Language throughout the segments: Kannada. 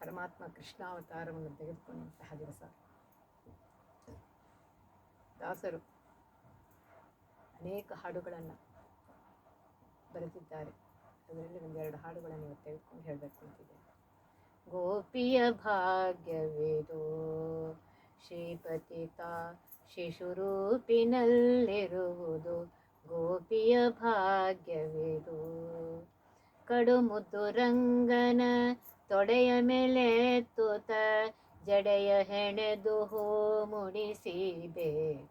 ಪರಮಾತ್ಮ ಕೃಷ್ಣಾವತಾರವನ್ನು ತೆಗೆದುಕೊಂಡಂತಹ ದಿವಸ. ದಾಸರು ಅನೇಕ ಹಾಡುಗಳನ್ನು ಬರೆದಿದ್ದಾರೆ. ಅದರಲ್ಲಿ ಒಂದೆರಡು ಹಾಡುಗಳನ್ನು ಇವತ್ತು ತೆಗೆದುಕೊಂಡು ಹೇಳಬೇಕು ಅಂತಿದ್ದೇನೆ ಗೋಪಿಯ ಭಾಗ್ಯವಿದು, ಶ್ರೀಪತಿತ ಶಿಶುರೂಪಿನಲ್ಲಿರುವುದು. ಗೋಪಿಯ ಭಾಗ್ಯವಿದು ಕಡು ಮುದ್ದು ತೊಡೆಯ ಮೇಲೆ ತೂತ ಜಡೆಯ ಹೆಣೆದು ಹೂ ಮುಡಿಸಿ ಬೇಗ.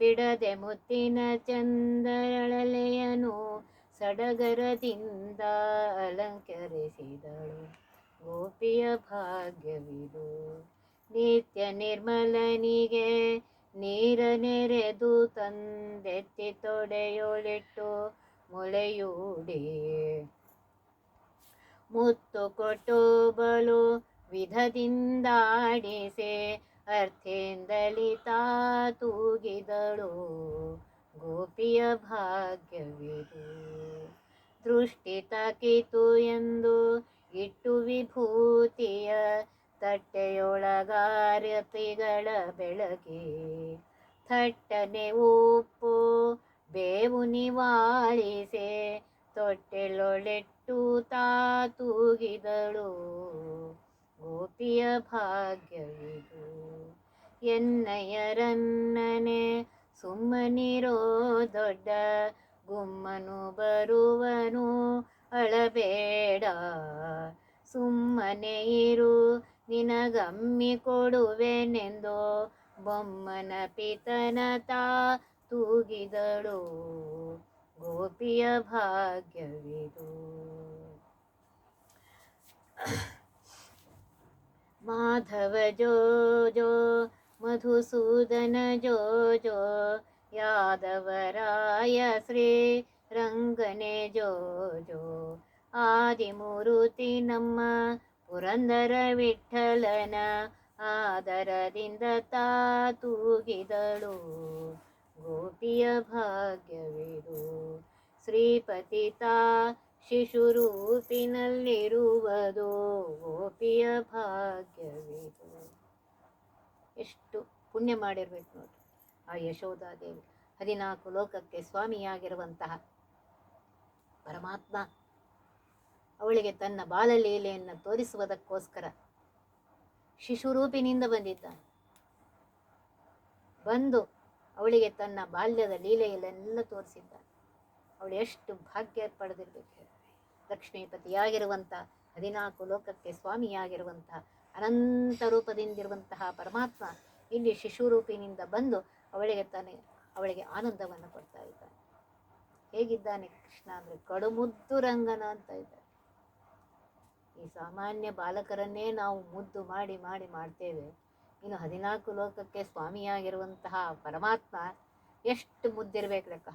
ಬಿಡದೆ ಮುತ್ತಿನ ಚಂದರಳೆಯನು ಸಡಗರದಿಂದ ಅಲಂಕರಿಸಿದಳು. ಗೋಪಿಯ ಭಾಗ್ಯವಿದು. ನಿತ್ಯ ನಿರ್ಮಲನಿಗೆ ನೀರ ನೆರೆದು ತಂದೆತ್ತಿ ತೊಡೆಯೊಳಿಟ್ಟು ಮೊಳೆಯೂಡಿ ಮುತ್ತು ಕೊಟ್ಟು ಬಲು ವಿಧದಿಂದಾಡಿಸೆ, ಅರ್ಥೇಂದಲಿತಾ ತೂಗಿದಳು ಗೋಪಿಯ ಭಾಗ್ಯವಿದು. ದೃಷ್ಟಿ ತಕಿತು ಎಂದು ಇಟ್ಟು ವಿಭೂತಿಯ ತಟ್ಟೆಯೊಳಗಾರತಿಗಳ ಬೆಳಗಿ, ಥಟ್ಟನೆ ಉಪ್ಪು ಬೇವು ನಿವಾಳಿಸೆ, ತೊಟ್ಟೆಲೊಳೆಟ್ಟು ತಾ ತೂಗಿದಳು ಗೋಪಿಯ ಭಾಗ್ಯವಿದು. ಎನ್ನಯರನ್ನನೆ ಸುಮ್ಮನಿರೋ ದೊಡ್ಡ ಗುಮ್ಮನು ಬರುವನು ಅಳಬೇಡ. ಸುಮ್ಮನೆ ಇರು, ನಿನಗಮ್ಮಿ ಕೊಡುವೆನೆಂದು ಬೊಮ್ಮನ ಪಿತನ ತಾ ತೂಗಿದಳು ಗೋಪಿಯ ಭಾಗ್ಯವಿದು. ಮಾಧವ ಜೋ ಜೋ, ಮಧುಸೂದನ ಜೋ ಜೋ ಯಾದವರಾಯ ಶ್ರೀ ರಂಗನೆ ಜೋ ಜೋ. ಆದಿಮೂರುತಿ ನಮ್ಮ ಪುರಂದರ ವಿಠಲನ ಆದರದಿಂದ ತಾ ತೂಗಿದಳು ಗೋಪಿಯ ಭಾಗ್ಯವಿದು ಶ್ರೀಪತಿ ತಾ ಶಿಶುರೂಪಿನಲ್ಲಿರುವುದು ಗೋಪಿಯ ಭಾಗ್ಯವಿದು. ಎಷ್ಟು ಪುಣ್ಯ ಮಾಡಿರ್ಬೇಕು ನೋಡಿ ಆ ಯಶೋಧಾದೇವಿ ಹದಿನಾಲ್ಕು ಲೋಕಕ್ಕೆ ಸ್ವಾಮಿಯಾಗಿರುವಂತಹ ಪರಮಾತ್ಮ ಅವಳಿಗೆ ತನ್ನ ಬಾಲಲೀಲೆಯನ್ನು ತೋರಿಸುವುದಕ್ಕೋಸ್ಕರ ಶಿಶುರೂಪಿನಿಂದ ಬಂದಿದ್ದಾನೆ ಬಂದು ಅವಳಿಗೆ ತನ್ನ ಬಾಲ್ಯದ ಲೀಲೆಯಲ್ಲೆಲ್ಲ ತೋರಿಸಿದ್ದಾನೆ ಅವಳು ಎಷ್ಟು ಭಾಗ್ಯ ಪಡೆದಿರಬೇಕು. ಲಕ್ಷ್ಮೀಪತಿಯಾಗಿರುವಂಥ ಹದಿನಾಲ್ಕು ಲೋಕಕ್ಕೆ ಸ್ವಾಮಿಯಾಗಿರುವಂಥ ಅನಂತ ರೂಪದಿಂದಿರುವಂತಹ ಪರಮಾತ್ಮ ಇಲ್ಲಿ ಶಿಶುರೂಪಿನಿಂದ ಬಂದು ಅವಳಿಗೆ ತಾನೇ, ಅವಳಿಗೆ ಆನಂದವನ್ನು ಕೊಡ್ತಾ ಇದ್ದಾನೆ. ಹೇಗಿದ್ದಾನೆ ಕೃಷ್ಣ ಅಂದರೆ ಕಡುಮುದ್ದು ರಂಗನ ಅಂತ ಇದ್ದಾರೆ ಈ ಸಾಮಾನ್ಯ ಬಾಲಕರನ್ನೇ ನಾವು ಮುದ್ದು ಮಾಡಿ ಮಾಡಿ ಮಾಡ್ತೇವೆ. ಇನ್ನು ಹದಿನಾಲ್ಕು ಲೋಕಕ್ಕೆ ಸ್ವಾಮಿಯಾಗಿರುವಂತಹ ಪರಮಾತ್ಮ ಎಷ್ಟು ಮುದ್ದಿರಬೇಕು ಲೆಕ್ಕ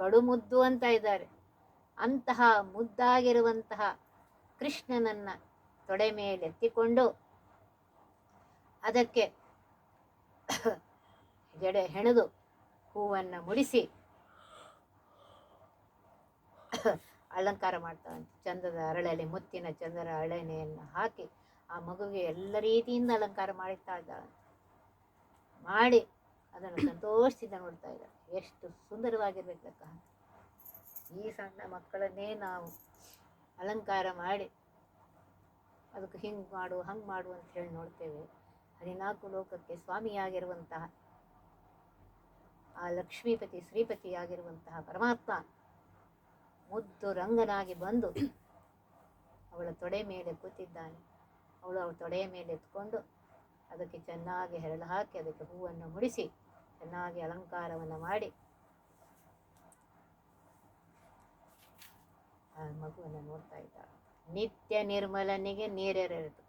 ಕಡು ಮುದ್ದು ಅಂತ ಇದ್ದಾರೆ. ಅಂತಹ ಮುದ್ದಾಗಿರುವಂತಹ ಕೃಷ್ಣನನ್ನ ತೊಡೆ ಮೇಲೆ ಎತ್ತಿಕೊಂಡು ಅದಕ್ಕೆ ಜಡೆ ಹೆಣೆದು ಹೂವನ್ನು ಮುಡಿಸಿ ಅಲಂಕಾರ ಮಾಡ್ತಾವಂತೆ ಚಂದದ ಅರಳಲ್ಲಿ ಮುತ್ತಿನ ಚಂದದ ಅರಳೆನೆಯನ್ನು ಹಾಕಿ ಆ ಮಗುವಿಗೆ ಎಲ್ಲ ರೀತಿಯಿಂದ ಅಲಂಕಾರ ಮಾಡುತ್ತಾ ಇದ್ದಾಳೆ. ಮಾಡಿ ಅದನ್ನು ಸಂತೋಷದಿಂದ ನೋಡ್ತಾ ಇದ್ದಾರೆ. ಎಷ್ಟು ಸುಂದರವಾಗಿರ್ಬೇಕು ಲೆಕ್ಕ ಈ ಸಣ್ಣ ಮಕ್ಕಳನ್ನೇ ನಾವು ಅಲಂಕಾರ ಮಾಡಿ ಅದಕ್ಕೆ ಹಿಂಗೆ ಮಾಡು, ಹಂಗೆ ಮಾಡು ಅಂತ ಹೇಳಿ ನೋಡ್ತೇವೆ. ಹದಿನಾಲ್ಕು ಲೋಕಕ್ಕೆ ಸ್ವಾಮಿಯಾಗಿರುವಂತಹ, ಆ ಲಕ್ಷ್ಮೀಪತಿ, ಶ್ರೀಪತಿಯಾಗಿರುವಂತಹ ಪರಮಾತ್ಮ ಮುದ್ದು ರಂಗನಾಗಿ ಬಂದು ಅವಳ ತೊಡೆ ಮೇಲೆ ಕೂತಿದ್ದಾನೆ. ಅವಳು ಅವಳ ತೊಡೆಯ ಮೇಲೆ ಎತ್ಕೊಂಡು ಅದಕ್ಕೆ ಚೆನ್ನಾಗಿ ಹೆರಳು ಹಾಕಿ ಅದಕ್ಕೆ ಹೂವನ್ನು ಮುಡಿಸಿ, ಚೆನ್ನಾಗಿ ಅಲಂಕಾರವನ್ನು ಮಾಡಿ. ಆ ಮಗುವನ್ನು ನೋಡ್ತಾ ಇದ್ದಾಳೆ. ನಿತ್ಯ ನಿರ್ಮಲನಿಗೆ ನೀರೆರೆದು.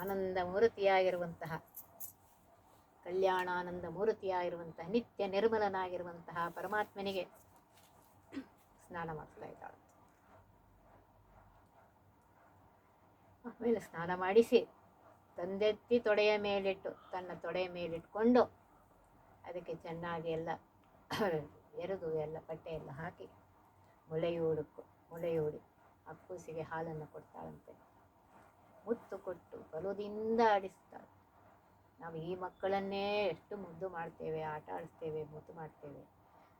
ಆನಂದ ಮೂರ್ತಿಯಾಗಿರುವಂತಹ, ಕಲ್ಯಾಣಾನಂದ ಮೂರ್ತಿಯಾಗಿರುವಂತಹ, ನಿತ್ಯ ನಿರ್ಮಲನಾಗಿರುವಂತಹ ಪರಮಾತ್ಮನಿಗೆ ಸ್ನಾನ ಮಾಡ್ತಾ ಇದ್ದಾಳೆ. ಆಮೇಲೆ ಸ್ನಾನ ಮಾಡಿಸಿ ತಂದೆತ್ತಿ ತೊಡೆಯ ಮೇಲಿಟ್ಟು, ತನ್ನ ತೊಡೆಯ ಮೇಲಿಟ್ಕೊಂಡು ಅದಕ್ಕೆ ಚೆನ್ನಾಗಿ ಎಲ್ಲ ಎರೆದು ಎಲ್ಲ ಬಟ್ಟೆಯೆಲ್ಲ ಹಾಕಿ ಮೊಳೆಯೂಡಕ್ಕೂ ಮೊಳೆಯೂಡಿ ಆ ಕೂಸಿಗೆ ಹಾಲನ್ನು ಕೊಡ್ತಾಳಂತೆ. ಮುತ್ತು ಕೊಟ್ಟು ಬಲುದಿಂದ ಆಡಿಸ್ತಾಳೆ. ನಾವು ಈ ಮಕ್ಕಳನ್ನೇ ಎಷ್ಟು ಮುದ್ದು ಮಾಡ್ತೇವೆ, ಆಟ ಆಡಿಸ್ತೇವೆ, ಮುದ್ದು ಮಾಡ್ತೇವೆ.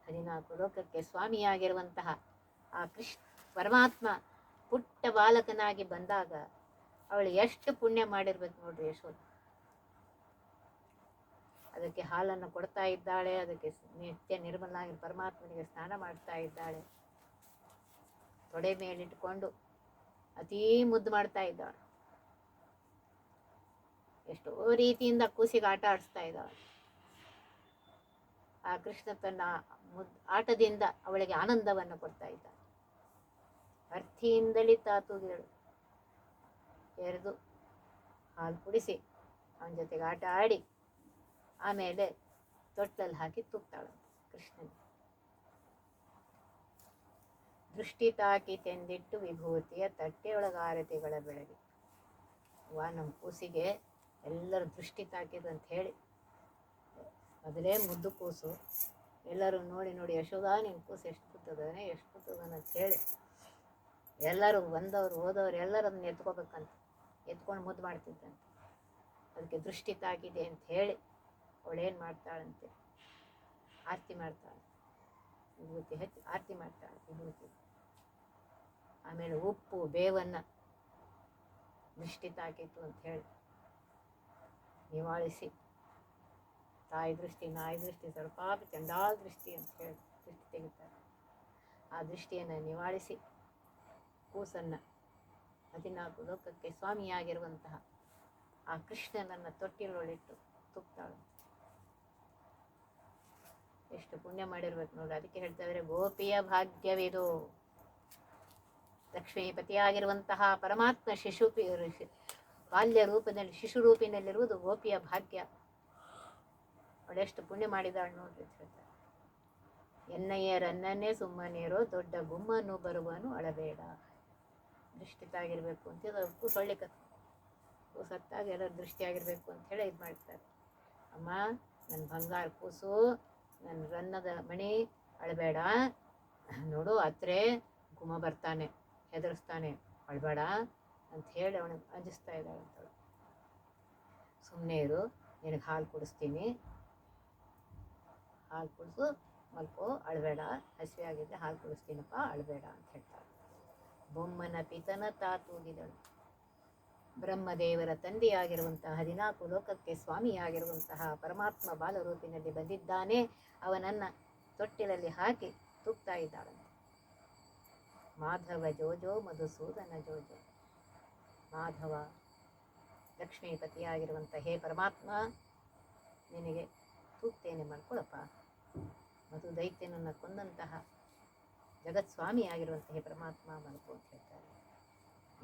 ಹದಿನಾಲ್ಕು ಲೋಕಕ್ಕೆ ಸ್ವಾಮಿಯಾಗಿರುವಂತಹ ಆ ಕೃಷ್ಣ ಪರಮಾತ್ಮ ಪುಟ್ಟ ಬಾಲಕನಾಗಿ ಬಂದಾಗ ಅವಳು ಎಷ್ಟು ಪುಣ್ಯ ಮಾಡಿರ್ಬೇಕು ನೋಡ್ರಿ ಯಶೋಧ. ಅದಕ್ಕೆ ಹಾಲನ್ನು ಕೊಡ್ತಾ ಇದ್ದಾಳೆ, ಅದಕ್ಕೆ ನಿತ್ಯ ನಿರ್ಮಲಾಗಿ ಪರಮಾತ್ಮನಿಗೆ ಸ್ನಾನ ಮಾಡ್ತಾ ಇದ್ದಾಳೆ. ತೊಡೆ ಮೇಲಿಟ್ಕೊಂಡು ಅತೀ ಮುದ್ದು ಮಾಡ್ತಾ ಇದ್ದಾಳೆ. ಎಷ್ಟೋ ರೀತಿಯಿಂದ ಕೂಸಿಗೆ ಆಟ ಆಡಿಸ್ತಾ ಇದ್ದಾಳೆ. ಆ ಕೃಷ್ಣ ತನ್ನ ಮುದ್, ಆಟದಿಂದ ಅವಳಿಗೆ ಆನಂದವನ್ನು ಕೊಡ್ತಾ ಇದ್ದಾಳೆ. ಅರ್ಥಿಯಿಂದಲೇ ತಾತುಗಳು ಎರೆದು ಹಾಲು ಕುಡಿಸಿ ಅವನ ಜೊತೆಗೆ ಆಟ ಆಡಿ ಆಮೇಲೆ ತೊಟ್ಟಲಲ್ಲಿ ಹಾಕಿ ತುಪ್ತಾಳೆ ಕೃಷ್ಣನ. ದೃಷ್ಟಿ ತಾಕಿ ತೆಂದಿಟ್ಟು ವಿಭೂತಿಯ ತಟ್ಟೆಯೊಳಗಾರತಿಗಳ ಬೆಳಗ್ಗೆ ವಾ, ನಮ್ಮ ಕೂಸಿಗೆ ಎಲ್ಲರೂ ದೃಷ್ಟಿ ತಾಕಿದಂತ ಹೇಳಿ ಮೊದಲೇ ಮುದ್ದು ಕೂಸು. ಎಲ್ಲರೂ ನೋಡಿ ನೋಡಿ ಯಶೋಧ ನಿನ್ನ ಕೂಸು ಎಷ್ಟು ಕೂತದಾನೆ ಎಷ್ಟು ಕೂತದಾನೆ ಅಂತ ಹೇಳಿ ಎಲ್ಲರೂ ಬಂದವರು, ಹೋದವರು ಎಲ್ಲರೂ ಅದನ್ನ ಎತ್ಕೋಬೇಕಂತ. ಎತ್ಕೊಂಡು ಮುದ್ದು ಮಾಡ್ತಿದ್ದಂತೆ ಅದಕ್ಕೆ ದೃಷ್ಟಿ ತಾಗಿದೆ ಅಂತ ಹೇಳಿ ಅವಳೇನು ಮಾಡ್ತಾಳಂತೆ? ಆರತಿ ಮಾಡ್ತಾಳೆ. ವಿಭೂತಿ ಹಚ್ಚಿ ಆರತಿ ಮಾಡ್ತಾಳೆ ವಿಭೂತಿ. ಆಮೇಲೆ ಉಪ್ಪು, ಬೇವನ್ನು ದೃಷ್ಟಿ ತಾಕಿತ್ತು ಅಂತ ಹೇಳಿ ನಿವಾಳಿಸಿ ತಾಯಿ ದೃಷ್ಟಿ, ನಾಯಿ ದೃಷ್ಟಿ ಸ್ವಲ್ಪ ಚಂಡಾಲ್ ದೃಷ್ಟಿ ಅಂತ ಹೇಳಿ ದೃಷ್ಟಿ ತೆಗಿತಾರೆ. ಆ ದೃಷ್ಟಿಯನ್ನು ನಿವಾಳಿಸಿ ಕೂಸನ್ನು ಹದಿನಾಲ್ಕು ಲೋಕಕ್ಕೆ ಸ್ವಾಮಿಯಾಗಿರುವಂತಹ ಆ ಕೃಷ್ಣನನ್ನು ತೊಟ್ಟಿಲೊಳಿಟ್ಟು ತುಪ್ತಾಳು. ಎಷ್ಟು ಪುಣ್ಯ ಮಾಡಿರ್ಬೇಕು ನೋಡಿ. ಅದಕ್ಕೆ ಹೇಳ್ತಾ ಇದ್ರೆ ಗೋಪಿಯ ಭಾಗ್ಯವಿದು. ಲಕ್ಷ್ಮೀಪತಿಯಾಗಿರುವಂತಹ ಪರಮಾತ್ಮ ಶಿಶು ಬಾಲ್ಯ ರೂಪದಲ್ಲಿ, ಶಿಶು ರೂಪಿನಲ್ಲಿರುವುದು ಗೋಪಿಯ ಭಾಗ್ಯ. ಅವಳೆಷ್ಟು ಪುಣ್ಯ ಮಾಡಿದಾಳು ನೋಡ್ರಿ ಹೇಳ್ತಾರೆ. ಎನ್ನಯ್ಯರನ್ನೇ ಸುಮ್ಮನಿರೋ ದೊಡ್ಡ ಗುಮ್ಮನು ಬರುವನು ಅಳಬೇಡ. ದೃಷ್ಟಿತಾಗಿರ್ಬೇಕು ಅಂತ ಅದಕ್ಕೂ ಸೊಳ್ಳೆ ಕತ್ ಸತ್ತಾಗ ಎಲ್ಲರ ದೃಷ್ಟಿಯಾಗಿರಬೇಕು ಹೇಳಿ ಇದು ಮಾಡ್ತಾರೆ. ಅಮ್ಮ ನನ್ನ ಬಂಗಾರ ಕೂಸು ನನ್ನ ರನ್ನದ ಮಣಿ ಅಳಬೇಡ. ನೋಡು ಅತ್ರೆ ಗುಮ ಬರ್ತಾನೆ, ಹೆದರಿಸ್ತಾನೆ, ಅಳಬೇಡ ಅಂತ ಹೇಳಿ ಅವನಿಗೆ ಅಂಜಿಸ್ತಾ ಇದ್ದಾಳೆ ಅಂತವಳು ಸುಮ್ಮನೆ ಇರು, ನಿನಗೆ ಹಾಲು ಕುಡಿಸ್ತೀನಿ. ಹಾಲು ಕುಡಿಸು, ಮಲ್ಕೋ, ಅಳಬೇಡ. ಹಸಿವೆ ಆಗಿದ್ದರೆ ಹಾಲು ಕುಡಿಸ್ತೀನಪ್ಪ, ಅಳಬೇಡ ಅಂತ ಹೇಳ್ತಾಳೆ. ಬೊಮ್ಮನ ಪಿತನ ತಾತೂಗಿದಳು ಬ್ರಹ್ಮದೇವರ ತಂದೆಯಾಗಿರುವಂತಹ ಹದಿನಾಲ್ಕು ಲೋಕಕ್ಕೆ ಸ್ವಾಮಿಯಾಗಿರುವಂತಹ ಪರಮಾತ್ಮ ಬಾಲರೂಪಿನಲ್ಲಿ ಬಂದಿದ್ದಾನೆ. ಅವನನ್ನು ತೊಟ್ಟಿಲಲ್ಲಿ ಹಾಕಿ ತೂಗ್ತಾ ಇದ್ದಾಳಂತೆ. ಮಾಧವ ಜೋಜೋ ಮಧುಸೂದನ ಜೋಜೋ. ಮಾಧವ ಲಕ್ಷ್ಮೀಪತಿಯಾಗಿರುವಂಥ ಹೇ ಪರಮಾತ್ಮ, ನಿನಗೆ ತೂಗ್ತೇನೆ ಮಾಡ್ಕೊಳಪ್ಪ ಮಧು ದೈತ್ಯನನ್ನು ಕೊಂದಂತಹ ಜಗತ್ಸ್ವಾಮಿಯಾಗಿರುವಂಥ ಆಗಿರುವಂತಹ ಪರಮಾತ್ಮ ಮಲ್ಕೋ ಅಂತ ಹೇಳ್ತಾರೆ.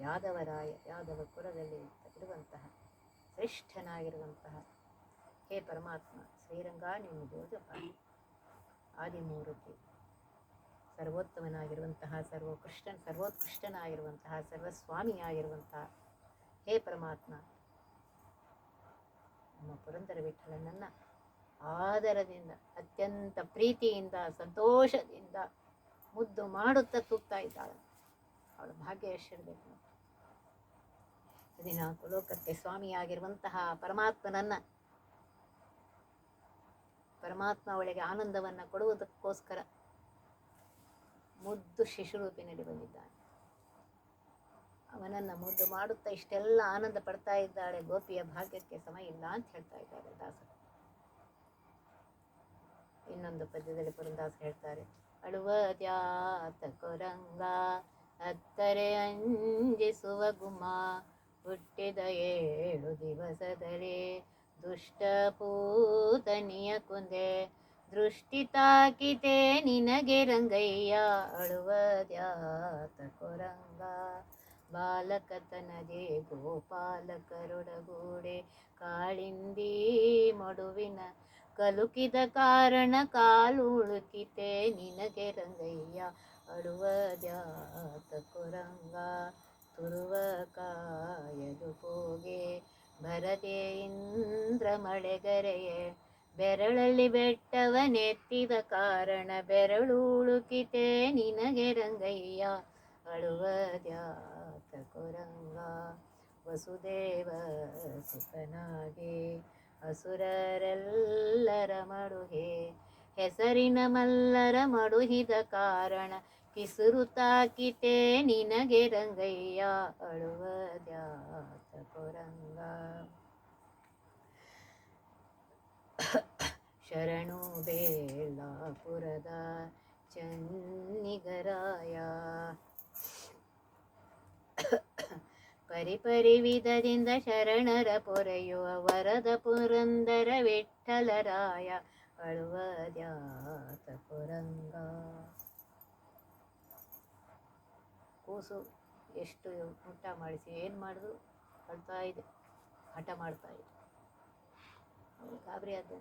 ಯಾದವರಾಯ, ಯಾದವ ಕುಲದಲ್ಲಿ ಇರುವಂತಹ ಶ್ರೇಷ್ಠನಾಗಿರುವಂತಹ ಹೇ ಪರಮಾತ್ಮ, ಶ್ರೀರಂಗ ನಿಮ್ಮ ಜೋಜಪ್ಪ ಆದಿಮೂರುತಿ ಸರ್ವೋತ್ತಮನಾಗಿರುವಂತಹ ಸರ್ವೋಕೃಷ್ಣ ಸರ್ವೋತ್ಕೃಷ್ಟನಾಗಿರುವಂತಹ, ಸರ್ವಸ್ವಾಮಿಯಾಗಿರುವಂತಹ ಹೇ ಪರಮಾತ್ಮ, ನಮ್ಮ ಪುರಂದರ ವಿಠಲನನ್ನು ಆದರದಿಂದ, ಅತ್ಯಂತ ಪ್ರೀತಿಯಿಂದ, ಸಂತೋಷದಿಂದ ಮುದ್ದು ಮಾಡುತ್ತಾ ತೂಗ್ತಾ ಇದ್ದಾಳೆ. ಅವಳ ಭಾಗ್ಯ ಎಷ್ಟಿರಬೇಕು ಲೋಕಕ್ಕೆ ಸ್ವಾಮಿಯಾಗಿರುವಂತಹ ಪರಮಾತ್ಮನನ್ನ ಪರಮಾತ್ಮ ಅವಳಿಗೆ ಆನಂದವನ್ನು ಕೊಡುವುದಕ್ಕೋಸ್ಕರ ಮುದ್ದು ಶಿಶುರೂಪಿನಲ್ಲಿ ಬಂದಿದ್ದಾನೆ. ಅವನನ್ನು ಮುದ್ದು ಮಾಡುತ್ತಾ ಇಷ್ಟೆಲ್ಲ ಆನಂದ ಪಡ್ತಾ ಇದ್ದಾಳೆ. ಗೋಪಿಯ ಭಾಗ್ಯಕ್ಕೆ ಸಮ ಇಲ್ಲ ಅಂತ ಹೇಳ್ತಾ ಇದ್ದಾರೆ ದಾಸರು. ಇನ್ನೊಂದು ಪದ್ಯದಲ್ಲಿ ಪುರಂದಾಸ ಹೇಳ್ತಾರೆ ಅಳುವ ಜಾತ ಕೊರಂಗ ಹತ್ತರೆ ಅಂಜಿಸುವ ಗುಮ ಹುಟ್ಟಿದ ಏಳು ದಿವಸದಲ್ಲಿ ದುಷ್ಟ ಪೂತನಿಯ ಕುಂದೆ. ದೃಷ್ಟಿ ತಾಕಿತೆ ನಿನಗೆ ರಂಗಯ್ಯ. ಅಳುವ ದ್ಯಾತ ಕೊರಂಗ ಬಾಲಕತನದೆ ಗೋಪಾಲಕರೊಡಗೂಡೆ ಕಾಳಿಂದಿ ಮಡುವಿನ ಕಲುಕಿದ ಕಾರಣ ಕಾಲು ಉಳುಕಿತೆ ನಿನಗೆ ರಂಗಯ್ಯ. ಅಳುವ ಕುರಂಗ, ತುರುವ ಕಾಯದು ಹೋಗೆ. ಬರದೆ ಇಂದ್ರ ಮಳೆಗರೆಯೇ, ಬೆರಳಲ್ಲಿ ಬೆಟ್ಟವನೆತ್ತಿದ ಕಾರಣ ಬೆರಳು ಉಳುಕಿತೆ ನಿನಗೆ ರಂಗಯ್ಯ. ಅಳುವ ಕುರಂಗ, ವಸುದೇವ ಸುಖನಾಗೆ. ಅಸುರರೆಲ್ಲರ ಮಡುಹೆ, ಹೆಸರಿನ ಮಲ್ಲರ ಮಡುಹಿದ ಕಾರಣ, ಕಿಸುರು ತಾಕಿತೆ ನಿನಗೆ ರಂಗಯ್ಯ, ಅಳುವ ದ್ಯಾತ ಕೊರಂಗ. ಶರಣು ಬೇಲಾಪುರದ ಚನ್ನಿಗರಾಯ. ಪರಿಪರಿ ವಿಧದಿಂದ ಶರಣರ ಪೊರೆಯುವ ವರದ ಪುರಂದರ ವಿಠಲರಾಯ ಅಳುವ ದ್ಯಾತ ಪುರಂಗ. ಕೂಸು ಎಷ್ಟು ಊಟ ಮಾಡಿಸಿ, ಏನು ಮಾಡಿದ್ರು? ಅಳ್ತಾ ಇದೆ, ಹಠ ಮಾಡ್ತಾ ಇದೆ. ಗಾಬರಿ ಆದ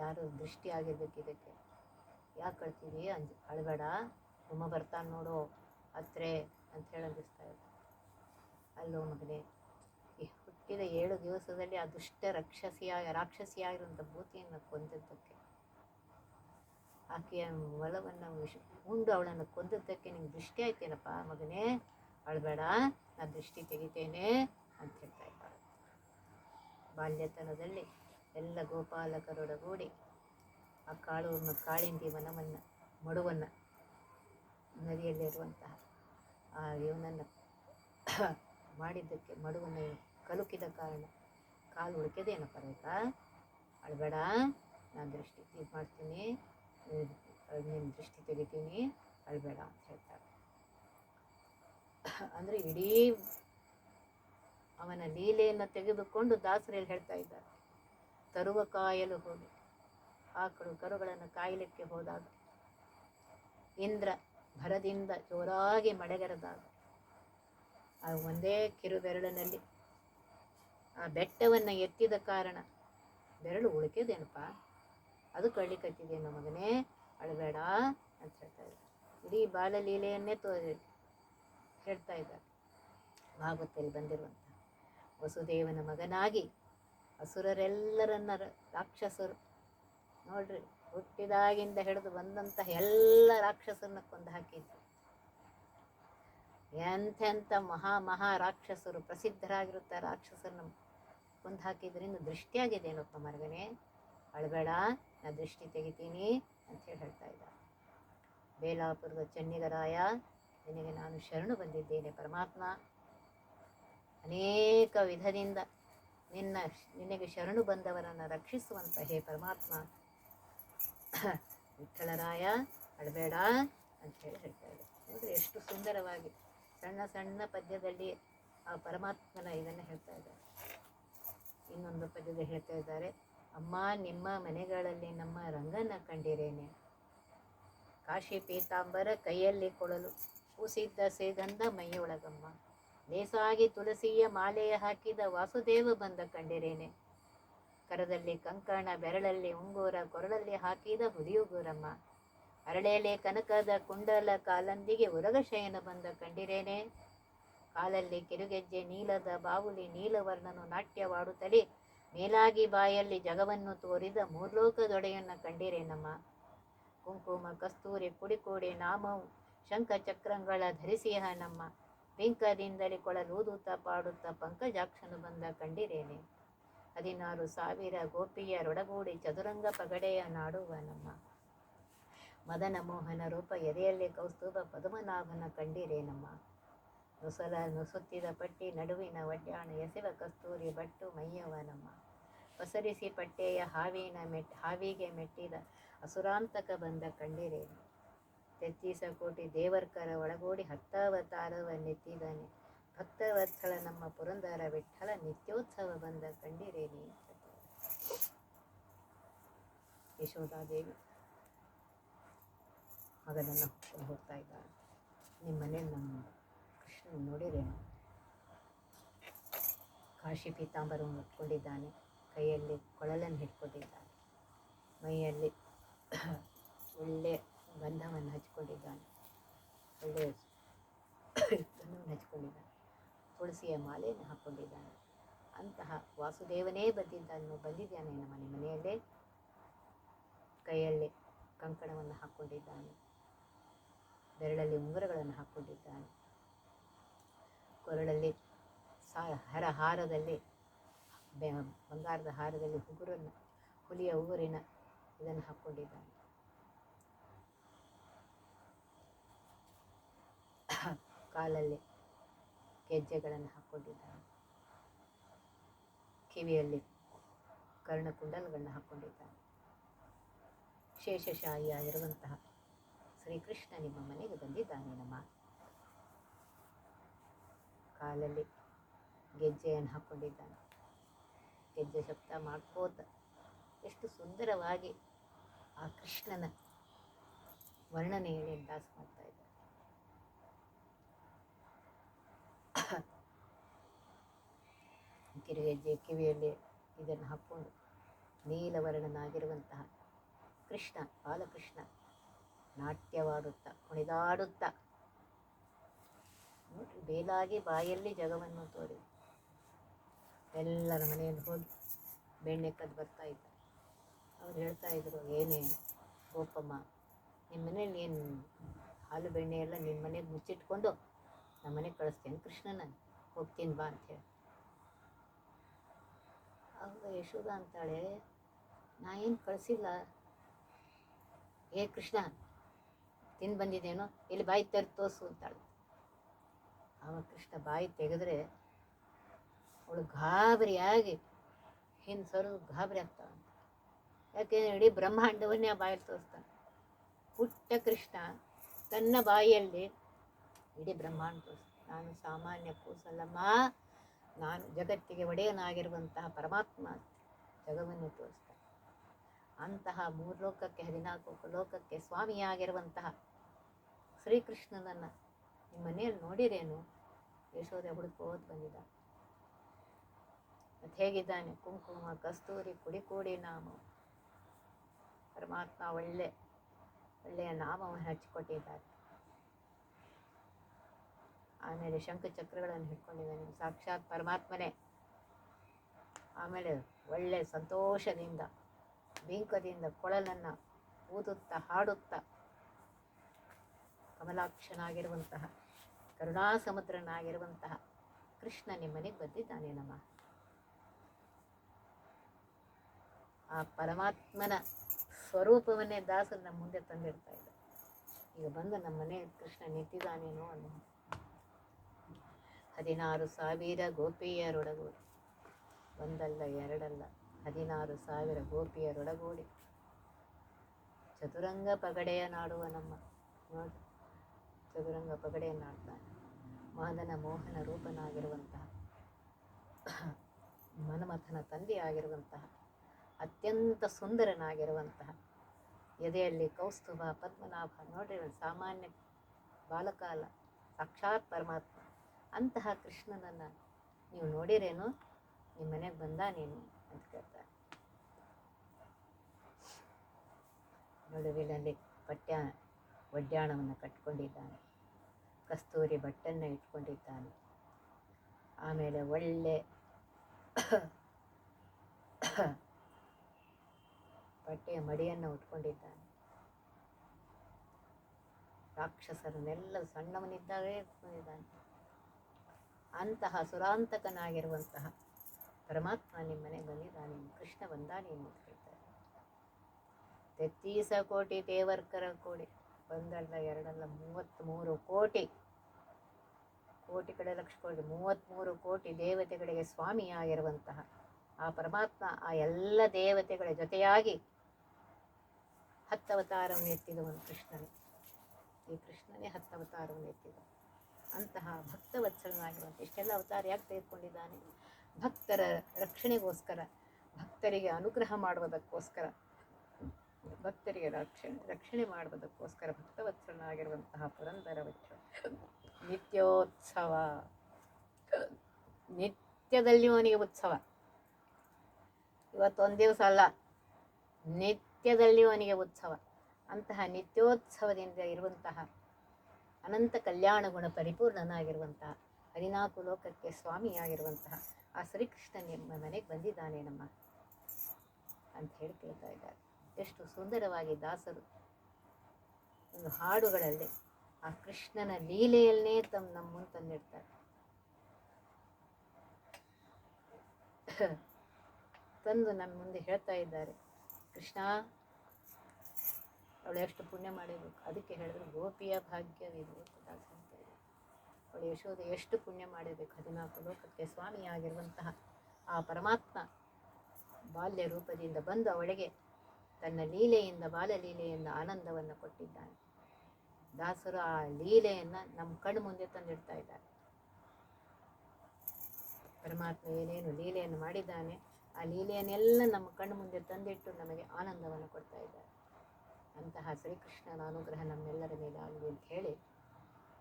ಯಾರು ದೃಷ್ಟಿ ಆಗಿರ್ಬೇಕು ಇದಕ್ಕೆ? ಯಾಕೆ ಕಳ್ತೀವಿ ಅಂಜ್ ಅಳಬೇಡ ಹುಮ್ಮ ಬರ್ತಾನೆ ನೋಡು, ಹತ್ರೆ ಅಂತ ಹೇಳಿ ಅನಿಸ್ತಾ ಅಲ್ಲೋ ಮಗನೇ ಹುಟ್ಟಿದ ಏಳು ದಿವಸದಲ್ಲಿ ಆ ದುಷ್ಟ ರಾಕ್ಷಸಿಯಾಗಿ ರಾಕ್ಷಸಿಯಾಗಿರುವಂಥ ಭೂತಿಯನ್ನು ಕೊಂದದ್ದಕ್ಕೆ, ಆಕೆಯ ಒಲವನ್ನು ವಿಷ ಉಂಡು ಅವಳನ್ನು ಕೊಂದದ್ದಕ್ಕೆ ನಿಂಗೆ ದೃಷ್ಟಿ ಆಯ್ತೇನಪ್ಪ ಮಗನೇ? ಅಳಬೇಡ ನಾ ದೃಷ್ಟಿ ತೆಗಿತೇನೆ ಅಂತ ಹೇಳ್ತಾ ಇದ್ದಾಳೆ. ಬಾಲ್ಯತನದಲ್ಲಿ ಎಲ್ಲ ಗೋಪಾಲಕರೊಡಗೂಡಿ ಆ ಕಾಳು ಕಾಳಿಂದಿ ವನವನ್ನು, ಮಡುವನ್ನು ನದಿಯಲ್ಲಿರುವಂತಹ ಆ ಇವನನ್ನು ಮಾಡಿದ್ದಕ್ಕೆ, ಮಡುವನ್ನು ಕಲುಕಿದ ಕಾರಣ ಕಾಲು ಉಳುಕಿದೇನಪ್ಪ ರೇಖ ಅಳಬೇಡ, ನಾನು ದೃಷ್ಟಿ ಇದು ಮಾಡ್ತೀನಿ ನಿಮ್ಮ ದೃಷ್ಟಿ ತೆಗಿತೀನಿ, ಅಳಬೇಡ ಅಂತ ಹೇಳ್ತಾಳೆ ಅಂದರೆ ಇಡೀ ಅವನ ಲೀಲೆಯನ್ನು ತೆಗೆದುಕೊಂಡು ದಾಸರಲ್ಲಿ ಹೇಳ್ತಾ ಇದ್ದಾರೆ? ತರುವ ಕಾಯಲು ಹೋಗಿ. ಆಕಳು ಕರುಗಳನ್ನು ಕಾಯಲಿಕ್ಕೆ ಹೋದಾಗ, ಇಂದ್ರ ಭರದಿಂದ ಜೋರಾಗಿ ಮಳೆಗರೆದಾಗ ಆ ಒಂದೇ ಕಿರು ಬೆರಳಿನಲ್ಲಿ ಆ ಬೆಟ್ಟವನ್ನು ಎತ್ತಿದ ಕಾರಣ ಬೆರಳು ಉಳಿಕೆದೇನಪ್ಪ? ಅದು ಕಳ್ಳಿಕತ್ತಿದೇನೋ ಮಗನೇ, ಅಳಬೇಡ ಅಂತ ಹೇಳ್ತಾ ಇದ್ದಾರೆ. ಇಡೀ ಬಾಲಲೀಲೆಯನ್ನೇ ತೋ, ಹೇಳ್ತಾ ಇದ್ದಾರೆ. ಭಾಗವತಲ್ಲಿ ಬಂದಿರುವಂಥ ವಸುದೇವನ ಮಗನಾಗಿ ಅಸುರರೆಲ್ಲರನ್ನ ರಾಕ್ಷಸರು ನೋಡ್ರಿ, ಹುಟ್ಟಿದಾಗಿಂದ ಹಿಡಿದು ಬಂದಂತಹ ಎಲ್ಲ ರಾಕ್ಷಸರನ್ನ ಕೊಂದು ಹಾಕಿದ್ರು. ಎಂಥೆಂಥ ಮಹಾ ಮಹಾ ರಾಕ್ಷಸರು, ಪ್ರಸಿದ್ಧರಾಗಿರುತ್ತ ರಾಕ್ಷಸರನ್ನ ಕೊಂದು ಹಾಕಿದ್ರಿಂದ ದೃಷ್ಟಿಯಾಗಿದೇನಪ್ಪ ಮರಗನೆ. ಅಳಬೇಡ, ನಾ ದೃಷ್ಟಿ ತೆಗಿತೀನಿ ಅಂತೇಳಿ ಹೇಳ್ತಾ ಇದ್ದ ಬೇಲಾಪುರದ ಚೆನ್ನಿಗರಾಯ, ನಿನಗೆ ನಾನು ಶರಣು ಬಂದಿದ್ದೇನೆ ಪರಮಾತ್ಮ. ಅನೇಕ ವಿಧದಿಂದ ನಿನ್ನ ನಿನಗೆ ಶರಣು ಬಂದವರನ್ನು ರಕ್ಷಿಸುವಂತ ಹೇ ಪರಮಾತ್ಮ. ವಿಠ್ಠಲರಾಯ ಅಳಬೇಡ ಅಂತ ಹೇಳಿ ಹೇಳ್ತಾ ಇದ್ದ ಎಷ್ಟು ಸುಂದರವಾಗಿ ಸಣ್ಣ ಸಣ್ಣ ಪದ್ಯದಲ್ಲಿ ಆ ಪರಮಾತ್ಮನ ಇದನ್ನು ಹೇಳ್ತಾ ಇದ್ದಾರೆ. ಇನ್ನೊಂದು ಪದ್ಯದಲ್ಲಿ ಹೇಳ್ತಾ ಇದ್ದಾರೆ, ಅಮ್ಮ, ನಿಮ್ಮ ಮನೆಗಳಲ್ಲಿ ನಮ್ಮ ರಂಗನ ಕಂಡಿರೇನೆ. ಕಾಶಿ ಪೀತಾಂಬರ ಕೈಯಲ್ಲಿ ಕೊಳಲು ಕೂಸಿದ್ದ ಸೇಗಂಧ ಮೈಯೊಳಗಮ್ಮ. ಲೇಸಾಗಿ ತುಳಸಿಯ ಮಾಲೆಯ ಹಾಕಿದ ವಾಸುದೇವ ಬಂದ ಕಂಡಿರೇನೆ. ಕರದಲ್ಲಿ ಕಂಕಣ ಬೆರಳಲ್ಲಿ ಉಂಗೂರ ಕೊರಳಲ್ಲಿ ಹಾಕಿದ ಹುದಿಯುಗೂರಮ್ಮ ಅರಳೆಲೆ ಕನಕದ ಕುಂಡಲ ಕಾಲಂದಿಗೆ ಉರಗಶಯನ ಬಂದ ಕಂಡಿರೇನೆ. ಕಾಲಲ್ಲಿ ಕಿರುಗೆಜ್ಜೆ ನೀಲದ ಬಾವುಲಿ ನೀಲವರ್ಣನು ನಾಟ್ಯವಾಡುತ್ತಲೇ ಮೇಲಾಗಿ ಬಾಯಲ್ಲಿ ಜಗವನ್ನು ತೋರಿದ ಮೂರ್ಲೋಕದೊಡೆಯನ್ನ ಕಂಡಿರೇನಮ್ಮ. ಕುಂಕುಮ, ಕಸ್ತೂರಿ, ಕುಡಿಕೋಡೆ, ನಾಮವು, ಶಂಖ ಚಕ್ರಗಳ ಧರಿಸಿಯ ನಮ್ಮ ಪಿಂಕದಿಂದಲೇ ಕೊಳಲೂದುತ್ತ ಪಾಡುತ್ತ ಪಂಕಜಾಕ್ಷನು ಬಂದ ಕಂಡಿರೇನೆ. ಹದಿನಾರು ಸಾವಿರ ಗೋಪಿಯರೊಡಗೂಡಿ ಚದುರಂಗ ಪಗಡೆಯ ನಾಡುವ ನಮ್ಮ ಮದನ ಮೋಹನ ರೂಪ ಎದೆಯಲ್ಲಿ ಕೌಸ್ತುಭ ಪದ್ಮನಾಭನ ಕಂಡಿರೇನಮ್ಮ ನುಸಲ ನುಸುತ್ತಿದ ಪಟ್ಟಿ ನಡುವಿನ ವಡ್ಯಾಣ ಎಸೆವ ಕಸ್ತೂರಿ ಬಟ್ಟು ಮೈಯವನಮ್ಮ ಪಸರಿಸಿ ಪಟ್ಟೆಯ ಹಾವಿನ ಮೆಟ್, ಹಾವಿಗೆ ಮೆಟ್ಟಿದ ಅಸುರಾಂತಕ ಬಂದ ಕಂಡಿರೇನು ತೆತ್ತೀಸ ಕೋಟಿ ದೇವರ್ಕರ ಒಳಗೂಡಿ ಹತ್ತಾವತಾರವ ನೆತ್ತಿದ್ದಾನೆ ಭಕ್ತವತ್ಸಳ ನಮ್ಮ ಪುರಂದರ ವಿಠಲ ನಿತ್ಯೋತ್ಸವ ಬಂದ ಕಂಡಿರೇನಿ ಯಶೋಧಾದೇವಿ ಮಗನನ್ನು ಹೊತ್ಕೊಂಡು ಹೋಗ್ತಾ ಇದ್ದಾರೆ. ನಿಮ್ಮ ನಮ್ಮ ಕೃಷ್ಣ ಕಾಶಿ ಪೀತಾಂಬರವನ್ನು ಹೊತ್ಕೊಂಡಿದ್ದಾನೆ. ಕೈಯಲ್ಲಿ ಕೊಳಲನ್ನು ಹಿಡ್ಕೊಂಡಿದ್ದಾನೆ. ಮೈಯಲ್ಲಿ ಒಳ್ಳೆ ಗಂಧವನ್ನು ಹಚ್ಕೊಂಡಿದ್ದಾನೆ. ಒಳ್ಳೆಯ ಗಂಧವನ್ನು ಹಚ್ಕೊಂಡಿದ್ದಾನೆ. ತುಳಸಿಯ ಮಾಲೆಯನ್ನು ಹಾಕ್ಕೊಂಡಿದ್ದಾನೆ ಅಂತಹ ವಾಸುದೇವನೇ ಬಂದಿದ್ದಾನೆ ಬಂದಿದ್ದಾನೆ ನಮ್ಮ ಮನೆ ಮನೆಯಲ್ಲೇ? ಕೈಯಲ್ಲಿ ಕಂಕಣವನ್ನು ಹಾಕ್ಕೊಂಡಿದ್ದಾನೆ ಬೆರಳಲ್ಲಿ ಉಂಗುರಗಳನ್ನು ಹಾಕ್ಕೊಂಡಿದ್ದಾನೆ ಕೊರಳಲ್ಲಿ ಸಾ, ಹರ ಹಾರದಲ್ಲಿ ಬಂಗಾರದ ಹಾರದಲ್ಲಿ ಉಗುರನ್ನು, ಹುಲಿಯ ಉಗುರಿನ ಇದನ್ನು ಹಾಕ್ಕೊಂಡಿದ್ದಾನೆ ಕಾಲಲ್ಲಿ ಗೆಜ್ಜೆಗಳನ್ನು ಹಾಕ್ಕೊಂಡಿದ್ದಾನೆ ಕಿವಿಯಲ್ಲಿ ಕರ್ಣಕುಂಡಲಗಳನ್ನು ಹಾಕ್ಕೊಂಡಿದ್ದಾನೆ ಶೇಷಶಾಹಿಯಾಗಿರುವಂತಹ ಶ್ರೀಕೃಷ್ಣ ನಿಮ್ಮ ಮನೆಗೆ ಬಂದಿದ್ದಾನೆ ನಮ್ಮ ಕಾಲಲ್ಲಿ. ಗೆಜ್ಜೆಯನ್ನು ಹಾಕ್ಕೊಂಡಿದ್ದಾನೆ ಗೆಜ್ಜೆ ಶಬ್ದ ಮಾಡ್ಕೋತ ಎಷ್ಟು ಸುಂದರವಾಗಿ ಆ ಕೃಷ್ಣನ ವರ್ಣನೆಯಲ್ಲಿ ದಾಸ ಮಾಡ್ತಾ ಇದ್ದಾರೆ ಕಿರುಗೆಜ್ಜೆ ಕಿವಿಯಲ್ಲಿ ಇದನ್ನು ಹಾಕ್ಕೊಂಡು ನೀಲವರ್ಣನಾಗಿರುವಂತಹ ಕೃಷ್ಣ, ಬಾಲಕೃಷ್ಣ ನಾಟ್ಯವಾಡುತ್ತಾ, ಕುಣಿದಾಡುತ್ತ. ನೋಡಿರಿ, ಬೇಲಾಗಿ ಬಾಯಲ್ಲಿ ಜಗವನ್ನು ತೋರಿ. ಎಲ್ಲರ ಮನೆಯಲ್ಲಿ ಹೋಗಿ ಬೆಣ್ಣೆ ಕದ್ದು ಬರ್ತಾ ಇದ್ದ ಅವ್ರು ಹೇಳ್ತಾ ಇದ್ರು, ಏನೇ ಗೋಪಮ್ಮ ನಿಮ್ಮ ಮನೇಲಿ ಏನು ಹಾಲು ಬೆಣ್ಣೆ ಎಲ್ಲ ನಿಮ್ಮ ಮನೆಗೆ ಮುಚ್ಚಿಟ್ಕೊಂಡು ನಮ್ಮ ಮನೆಗೆ ಕಳಿಸ್ತೇನೆ ಕೃಷ್ಣನ? ಹೋಗ್ತೀನಿ ಬಾ ಅಂತೇಳಿ ಅವಾಗ ಯಶೋಧ ಅಂತಾಳೆ, ನಾ ಏನು ಕಳಿಸಿಲ್ಲ. ಏ ಕೃಷ್ಣ ತಿಂದು ಬಂದಿದ್ದೇನೋ, ಇಲ್ಲಿ ಬಾಯಿ ತೆರೆದು ತೋರಿಸು ಅಂತಾಳೆ. ಆವಾಗ ಕೃಷ್ಣ ಬಾಯಿ ತೆಗೆದ್ರೆ ಅವಳು ಗಾಬರಿಯಾಗಿ ಹಿಂದೆ ಸರು ಗಾಬರಿ ಆಗ್ತಾಳೆ ಯಾಕೆಂದ್ರೆ ಇಡೀ ಬ್ರಹ್ಮಾಂಡವನ್ನೇ ಆ ಬಾಯಲ್ಲಿ ತೋರಿಸ್ತಾನೆ ಪುಟ್ಟ ಕೃಷ್ಣ ತನ್ನ ಬಾಯಿಯಲ್ಲಿ ಇಡೀ ಬ್ರಹ್ಮಾಂಡ ತೋರಿಸ್ತಾನೆ ನಾನು ಸಾಮಾನ್ಯ ಕೂಸಲ್ಲಮ್ಮ, ನಾನು ಜಗತ್ತಿಗೆ ಒಡೆಯನಾಗಿರುವಂತಹ ಪರಮಾತ್ಮ ಜಗವನ್ನು ತೋರಿಸ್ತಾನೆ ಅಂತಹ ಮೂರು ಲೋಕಕ್ಕೆ ಹದಿನಾಲ್ಕು ಲೋಕಕ್ಕೆ ಸ್ವಾಮಿಯಾಗಿರುವಂತಹ ಶ್ರೀಕೃಷ್ಣನನ್ನು ನಿಮ್ಮ ಮನೆಯಲ್ಲಿ ನೋಡಿರೇನು? ಯಶೋದೆ ಹುಡುಕೋದು ಬಂದಿದ್ದ. ಮತ್ತು ಹೇಗಿದ್ದಾನೆ? ಕುಂಕುಮ, ಕಸ್ತೂರಿ ಕುಡಿ ಕೂಡಿ ನಾಮ. ಪರಮಾತ್ಮ ಒಳ್ಳೆ, ಒಳ್ಳೆಯ ನಾಮವನ್ನು ಹಚ್ಚಿಕೊಟ್ಟಿದ್ದಾರೆ. ಆಮೇಲೆ ಶಂಖಚಕ್ರಗಳನ್ನು ಹಿಡ್ಕೊಂಡಿದ್ದಾನೆ. ಸಾಕ್ಷಾತ್ ಪರಮಾತ್ಮನೇ. ಆಮೇಲೆ ಒಳ್ಳೆ ಸಂತೋಷದಿಂದ, ಬಿಂಕದಿಂದ, ಕೊಳಲನ್ನು ಊದುತ್ತಾ, ಹಾಡುತ್ತಾ ಕಮಲಾಕ್ಷನಾಗಿರುವಂತಹ, ಕರುಣಾಸಮುದ್ರನಾಗಿರುವಂತಹ ಕೃಷ್ಣ ನಿಮ್ಮನೆಗೆ ಬಂದಿದ್ದಾನೆ ನಮ್ಮ ಆ ಪರಮಾತ್ಮನ ಸ್ವರೂಪವನ್ನೇ ದಾಸರು ನಮ್ಮ ಮುಂದೆ ತಂದಿರ್ತಾ ಇದ್ದ ಈಗ ಬಂದು ನಮ್ಮ ಮನೆ ಕೃಷ್ಣ ನಿಂತಿದ್ದಾನೇನೋ ಅನ್ನೋ ಹದಿನಾರು ಸಾವಿರ ಗೋಪಿಯರೊಡಗೂಡಿ. ಒಂದಲ್ಲ ಎರಡಲ್ಲ, ಹದಿನಾರು ಸಾವಿರ ಗೋಪಿಯರೊಡಗೂಡಿ. ಚತುರಂಗ ಪಗಡೆಯ ನಾಡುವ ನಮ್ಮ ನೋಡಿ. ಚದುರಂಗ ಪಗಡೆಯನ್ನಾಡ್ತಾನೆ. ಮಾದನ ಮೋಹನ ರೂಪನಾಗಿರುವಂತಹ, ಮನಮಥನ ತಂದೆಯಾಗಿರುವಂತಹ ಅತ್ಯಂತ ಸುಂದರನಾಗಿರುವಂತಹ ಎದೆಯಲ್ಲಿ ಕೌಸ್ತುಭ, ಪದ್ಮನಾಭ ನೋಡ್ರಿ, ಸಾಮಾನ್ಯ ಬಾಲಕಾಲ, ಸಾಕ್ಷಾತ್ ಪರಮಾತ್ಮ. ಅಂತಹ ಕೃಷ್ಣನನ್ನು ನೀವು ನೋಡಿರೇನು? ನಿಮ್ಮ ಮನೆಗೆ ಬಂದ ನೀನು ಅಂತ ಕೇಳ್ತಾರೆ. ನಡುವಿನಲ್ಲಿ ಪಟ್ಯ ಒಡ್ಯಾಣವನ್ನು ಕಟ್ಕೊಂಡಿದ್ದಾನೆ. ಕಸ್ತೂರಿ ಬಟ್ಟನ್ನು ಇಟ್ಕೊಂಡಿದ್ದಾನೆ. ಆಮೇಲೆ ಒಳ್ಳೆ ಬಟ್ಟೆಯ ಮಡಿಯನ್ನು ಉಟ್ಕೊಂಡಿದ್ದಾನೆ. ರಾಕ್ಷಸರನ್ನೆಲ್ಲ ಸಣ್ಣವನಿದ್ದಾಗೇ ಇಟ್ಕೊಂಡಿದ್ದಾನೆ ಅಂತಹ ಸುರಾಂತಕನಾಗಿರುವಂತಹ ಪರಮಾತ್ಮ ನಿಮ್ಮ ಮನೆಗೆ ಬಂದಿದ್ದಾನೆ ಕೃಷ್ಣ ಬಂದಾನೆ ಎಂದು ಹೇಳ್ತಾರೆ ತೆತ್ತೀಸ ಕೋಟಿ, ದೇವರ್ಕರ ಕೋಡಿ ಒಂದಲ್ಲ ಎರಡಲ್ಲ ಮೂವತ್ತ್ಮೂರು ಕೋಟಿ. ಕೋಟಿ ಕಡೆ ಲಕ್ಷ ಕೋಟಿ ಮೂವತ್ತ್ಮೂರು ಕೋಟಿ ದೇವತೆಗಳಿಗೆ ಸ್ವಾಮಿಯಾಗಿರುವಂತಹ ಆ ಪರಮಾತ್ಮ ಆ ಎಲ್ಲ ದೇವತೆಗಳ ಜೊತೆಯಾಗಿ ಹತ್ತವತಾರವನ್ನು ಎತ್ತಿದವನು ಕೃಷ್ಣನೇ. ಈ ಕೃಷ್ಣನೇ ಹತ್ತವತಾರವನ್ನು ಎತ್ತಿದ. ಅಂತಹ ಭಕ್ತವತ್ಸಲನಾಗಿರುವಂಥ ಇಷ್ಟೆಲ್ಲ ಅವತಾರ ಯಾಕೆ ತೆಗೆದುಕೊಂಡಿದ್ದಾನೆ? ಭಕ್ತರ ರಕ್ಷಣೆಗೋಸ್ಕರ, ಭಕ್ತರಿಗೆ ಅನುಗ್ರಹ ಮಾಡುವುದಕ್ಕೋಸ್ಕರ ಭಕ್ತರಿಗೆ ರಕ್ಷಣೆ ರಕ್ಷಣೆ ಮಾಡುವುದಕ್ಕೋಸ್ಕರ ಭಕ್ತವತ್ಸಲನಾಗಿರುವಂತಹ ಪುರಂದರ ನಿತ್ಯೋತ್ಸವ. ನಿತ್ಯದಲ್ಲಿ ಅವನಿಗೆ ಉತ್ಸವ. ಇವತ್ತೊಂದು ದಿವಸ ಅಲ್ಲ, ನಿತ್ಯದಲ್ಲಿ ಅವನಿಗೆ ಉತ್ಸವ. ಅಂತಹ ನಿತ್ಯೋತ್ಸವದಿಂದ ಇರುವಂತಹ ಅನಂತ ಕಲ್ಯಾಣ ಗುಣ ಪರಿಪೂರ್ಣನಾಗಿರುವಂತಹ ಹದಿನಾಲ್ಕು ಲೋಕಕ್ಕೆ ಸ್ವಾಮಿಯಾಗಿರುವಂತಹ ಆ ಶ್ರೀಕೃಷ್ಣ ನಿಮ್ಮ ಮನೆಗೆ ಬಂದಿದ್ದಾನೆ ನಮ್ಮ ಅಂತ ಹೇಳಿ ಕೇಳ್ತಾ ಇದ್ದಾರೆ. ಎಷ್ಟು ಸುಂದರವಾಗಿ ದಾಸರು ಒಂದು ಹಾಡುಗಳಲ್ಲಿ ಆ ಕೃಷ್ಣನ ಲೀಲೆಯಲ್ಲೇ ತಮ್ಮ ನಮ್ಮ ಮುಂದೆ ತಂದಿಡ್ತಾರೆ. ತಂದು ನಮ್ಮ ಮುಂದೆ ಹೇಳ್ತಾ ಇದ್ದಾರೆ. ಕೃಷ್ಣ, ಅವಳು ಎಷ್ಟು ಪುಣ್ಯ ಮಾಡಿರ್ಬೇಕು. ಅದಕ್ಕೆ ಹೇಳಿದ್ರು, ಗೋಪಿಯ ಭಾಗ್ಯವಿದೆ ದಾಸ ಅಂತ. ಅವಳು ಯಶೋಧ ಎಷ್ಟು ಪುಣ್ಯ ಮಾಡಿರ್ಬೇಕು. ಹದಿನಾಲ್ಕು ಲೋಕಕ್ಕೆ ಸ್ವಾಮಿಯಾಗಿರುವಂತಹ ಆ ಪರಮಾತ್ಮ ಬಾಲ್ಯ ರೂಪದಿಂದ ಬಂದು ಅವಳಿಗೆ ತನ್ನ ಲೀಲೆಯಿಂದ, ಬಾಲಲೀಲೆಯಿಂದ ಆನಂದವನ್ನು ಕೊಟ್ಟಿದ್ದಾನೆ. ದಾಸರು ಆ ಲೀಲೆಯನ್ನು ನಮ್ಮ ಕಣ್ಣು ಮುಂದೆ ತಂದಿಡ್ತಾ ಇದ್ದಾರೆ. ಪರಮಾತ್ಮ ಏನೇನು ಲೀಲೆಯನ್ನು ಮಾಡಿದ್ದಾನೆ, ಆ ಲೀಲೆಯನ್ನೆಲ್ಲ ನಮ್ಮ ಕಣ್ಣು ಮುಂದೆ ತಂದಿಟ್ಟು ನಮಗೆ ಆನಂದವನ್ನು ಕೊಡ್ತಾ ಇದ್ದಾರೆ. ಅಂತಹ ಶ್ರೀಕೃಷ್ಣನ ಅನುಗ್ರಹ ನಮ್ಮೆಲ್ಲರ ಮೇಲೆ ಆಗಲಿ ಅಂತ ಹೇಳಿ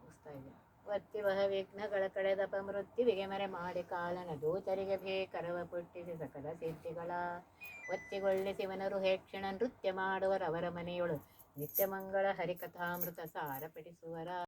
ಮುಗಿಸ್ತಾ ಇದ್ದೇನೆ. ಒತ್ತಿ ವಹ ವಿಘ್ನಗಳ ಕಳೆದಪ ಮೃತ್ಯುವಿಗೆ ಮರೆ ಮಾಡಿ ಕಾಲನ ದೂತರಿಗೆ ಭೇಕರವ ಪುಟ್ಟಿಸಿ ಸಕಲ ಸಿದ್ಧಿಗಳ. ಒತ್ತಿಗೊಳ್ಳಿ ಶಿವನರು ಹೇಕ್ಷಣ ನೃತ್ಯ ಮಾಡುವರವರ ಮನೆಯೊಳು ನಿತ್ಯಮಂಗಳ ಹರಿಕಥಾಮೃತ ಸಾರ ಪಠಿಸುವರ